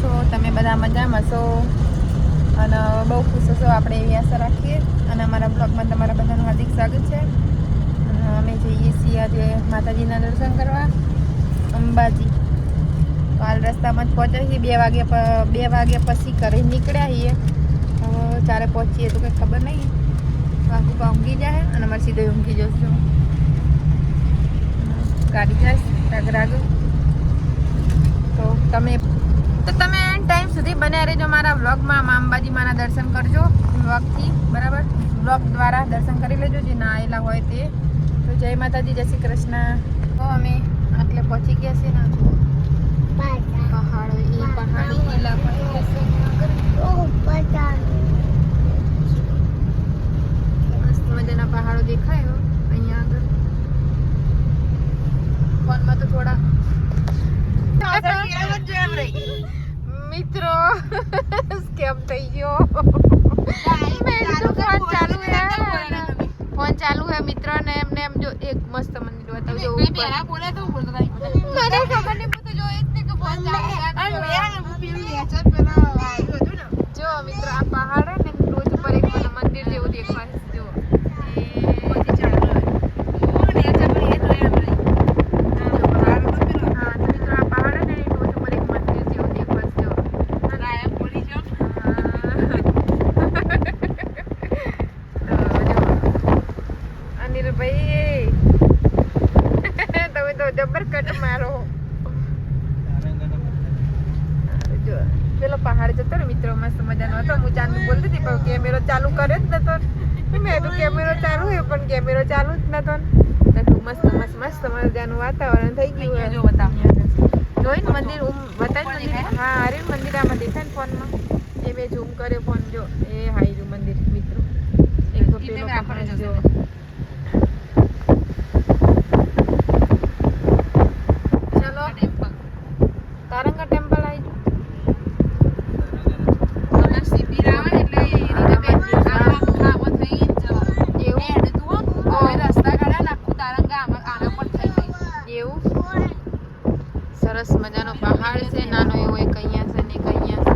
છો, તમે બધા મજામાં છો? અને બહુ ખુશ હશો આપણે એવી આશા રાખીએ. અને અમારા બ્લોગમાં તમારા બધાનું હાર્દિક સ્વાગત છે. અમે જઈએ છીએ આજે માતાજીના દર્શન કરવા, અંબાજી. તો હાલ રસ્તામાં જ પહોંચ્યા છીએ. બે વાગે બે વાગ્યા પછી ઘરે નીકળ્યા છીએ. હવે ચારે પહોંચીએ તો કંઈ ખબર નહીં. બાકી ઊંઘી જાય અને અમારે સીધો ઊંઘી જશું. ગાડી જાય રાગ રાગ. તો તમે તો તમે ટાઈમ સુધી બન્યા રહેજો મારા વ્લોગમાં. મા અંબાજી માના દર્શન કરજો વ્લોગથી બરાબર? વ્લોગ દ્વારા દર્શન કરી લેજો જે ના આવેલા હોય તે. તો જય માતાજી જય શ્રી કૃષ્ણ. તો અમે આટલે પહોંચી ગયા છીએ ના જુઓ પહાડો એ પહાડી હિલા પર મસ્ત મજાના પહાડો દેખાય હો અહીંયા આગળ ફોનમાં તો થોડા મિત્રો સ્કેમ થઈ ગયો મેં કીધું ફોન ચાલુ હે ફોન ચાલુ હે મિત્ર ને એમને એમ જો એક મસ્ત મંદિર બતાવજો ઉપર. મને ખબર નહીં હું તો જોઈ જ નહીં કે ફોન ચાલુ છે જો મિત્રો આ પહાડ હે ને ટોચ ઉપર એક મને મંદિર જેવું દેખાય છે જો હા તો મિત્રો આ પહાડ હે ને એ ટોચ ઉપર એક મંદિર જેવું દેખાય છે જો અનિલભાઈ તમે તો જબર કટ મારો જો પેલો પહાડ જતો ને મિત્રો મસ્ત મજાનો હતો. હું ચાંદ બોલતી હતી પણ કેમેરો ચાલુ કરે જ નતો. મેં તો કેમેરો ચાલુ હોય પણ કેમેરો ચાલુ જ નતો. ને તો મસ્ત મસ્ત મસ્ત મજાનું વાતાવરણ થઈ ગયું જો જોઈ ને મંદિર ઉમ બતાવી મંદિર હા અરે મંદિર આમાં દેખાય ને ફોનમાં. એ મેં ઝૂમ કર્યો ફોન જો એ હાઈ મંદિર મિત્રો. એક તો પેલો પહાડ જો ચલો તારંગા ટેમ્પલ આવી એવું સરસ મજાનો પહાડ છે, નાનો એવો એક અહીંયા છે ને એક અહીંયા છે.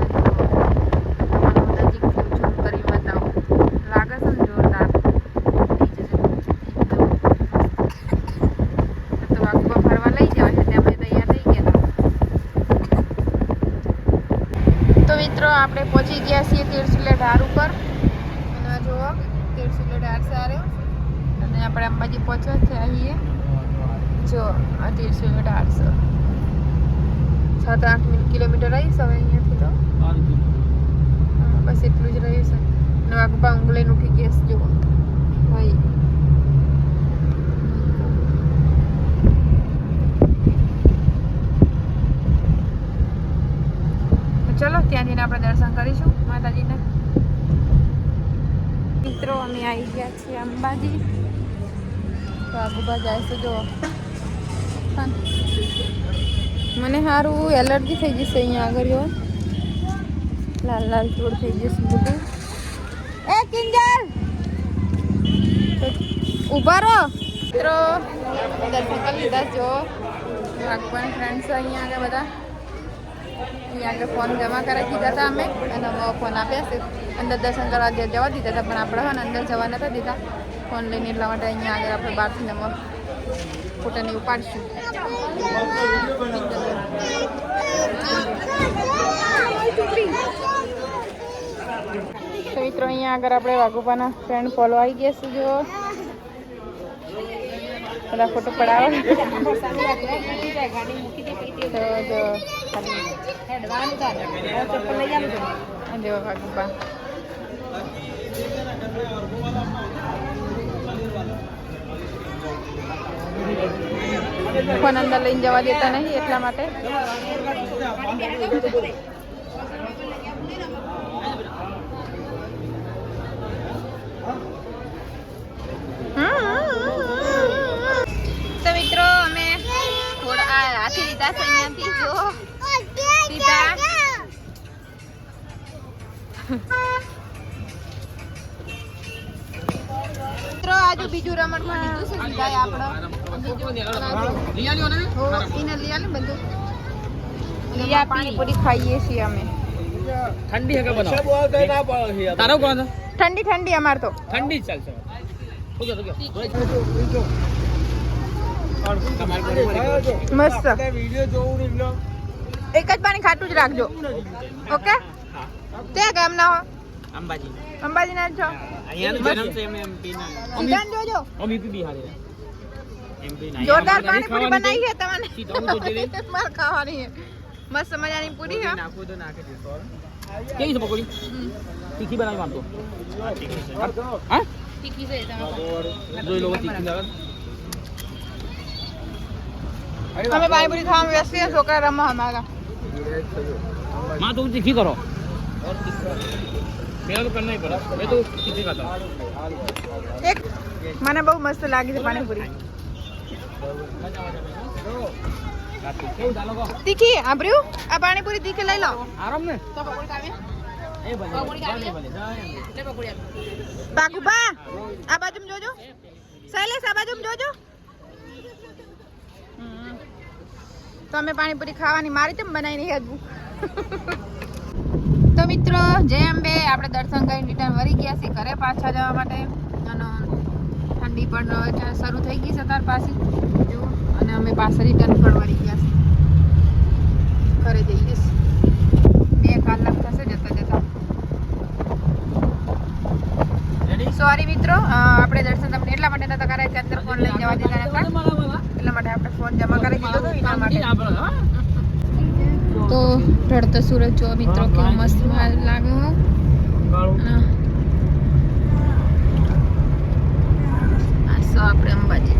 આપણે પહોંચી ગયા છીએ તીરસુલે ઢાર ઉપર. અને જુઓ, તીરસુલે ઢાર સારો અને આપણે અંબાજી પહોંચ્યા છે અહીં જો, આ તીરસુલે ઢાર છે. સાત આઠ કિલોમીટર રહીશ હવે અહીંયાથી તો. હા, બસ એટલું જ રહ્યું છે. વાઘુબા ઊંઘલે ઉઠી ગયા છે જુઓ. હોય તો ચલો ત્યાં જઈને આપણે દર્શન કરીશું માતાજીના. મિત્રો અમે આવી ગયા છીએ અંબાજી. તો આગુબા જાય છે જો મને સારું એલર્જી થઈ જશે અહીંયા આગળ જો લાલ લાલ ચોડ થઈ જશે બધું. એ કિંજલ! ઊભા રહો. મિત્રો, દર્શન લીધા જો ભગવાન ફ્રેન્ડ્સ અહીંયા આગળ બધા. અહીંયા આગળ ફોન જમા કરાવી દીધા હતા અમે. અને અમે ફોન આપ્યા છે. અંદર દર્શન કરવા જવા દીધા હતા, પણ આપણે અંદર જવા નતા દીધા. ફોન લઈને એટલા માટે અહીંયા આગળ આપણે બહારથી અમે ફોટાને ઉપાડશું તો મિત્રો અહીંયા આગળ આપણે વાઘુપાના ફ્રેન્ડ ફોલો આવી ગયા છે જો બધા ફોટો પડાવો તો જો ખાલી જો વાઘુપા ફોન અંદર લઈને જવા દેતા નહીં એટલા માટે. તો મિત્રો અમે થોડા હાથી લીધા છે અહીંયાથી. જો. સીધા મિત્રો આજે બીજું રમતમાં લીધું છે સીધા આપણો. હો, લઈ બધું. લિયા પાણીપુરી ખાઈએ છીએ અમે. ઠંડી હકે બનાવો? તારો કોણ ઠંડી ઠંડી અમાર તો. ઠંડી જ ચાલશે. મસ્ત. વીડિયો જોવું એક જ પાણી ખાટું જ રાખજો. ઓકે? તે કેમ ના હો. અંબાજી. અંબાજી ના જ છો? અહીંયાનું જન્મ છે એમ એમપી ના. સિદ્ધાંત જોજો. અમે યુપી બિહાર એમપી ના. જોરદાર અમારે પાણીપુરી ખાવાની બનાવી છે તમને સીધું તો જોઈ લે. માર ખાવાની છે. મસ્ત મજાની પૂરી તો હા. નાખવું તો નાખી દેશો કેવી છે પકોડી? તીખી બનાવી માંગતો હા તીખી છે. તમે જોઈ લો તીખી લાગે. અમે પાણીપુરી ખાવા વ્યસ્ત છીએ છોકરા રમવા અમારા માં તો તીખી કરો. મને બહુ મસ્ત લાગી છે પાણીપુરી. તીખી આંભર્યું? આ પાણીપુરી તીખી લઈ લો. આરામ ને? તો આ બાજુ જોજો. શૈલેષ આ બાજુ જોજો. તમે પાણીપુરી ખાવાની મારી તેમ બનાવીને હતું તો મિત્રો જય અંબે. આપણે દર્શન કરીને રિટર્ન વળી ગયા છીએ ઘરે પાછા જવા માટે. અને ઠંડી પણ શરૂ થઈ ગઈ છે તાર પાછી. જો અને અમે પાછા રિટર્ન પણ વળી ગયા છીએ. ઘરે જઈએ બે કલાક થશે જતા જતા. સોરી મિત્રો આપણે દર્શન તમને એટલા માટે નતા કરાય કે અંદર ફોન લઈ જવા દેતા હતા એટલા માટે આપણે ફોન જમા કરી દીધો એના માટે. તો રડતો સૂરજ જો મિત્રો કેવો મસ્ત લાગે સો આપણે અંબાજી.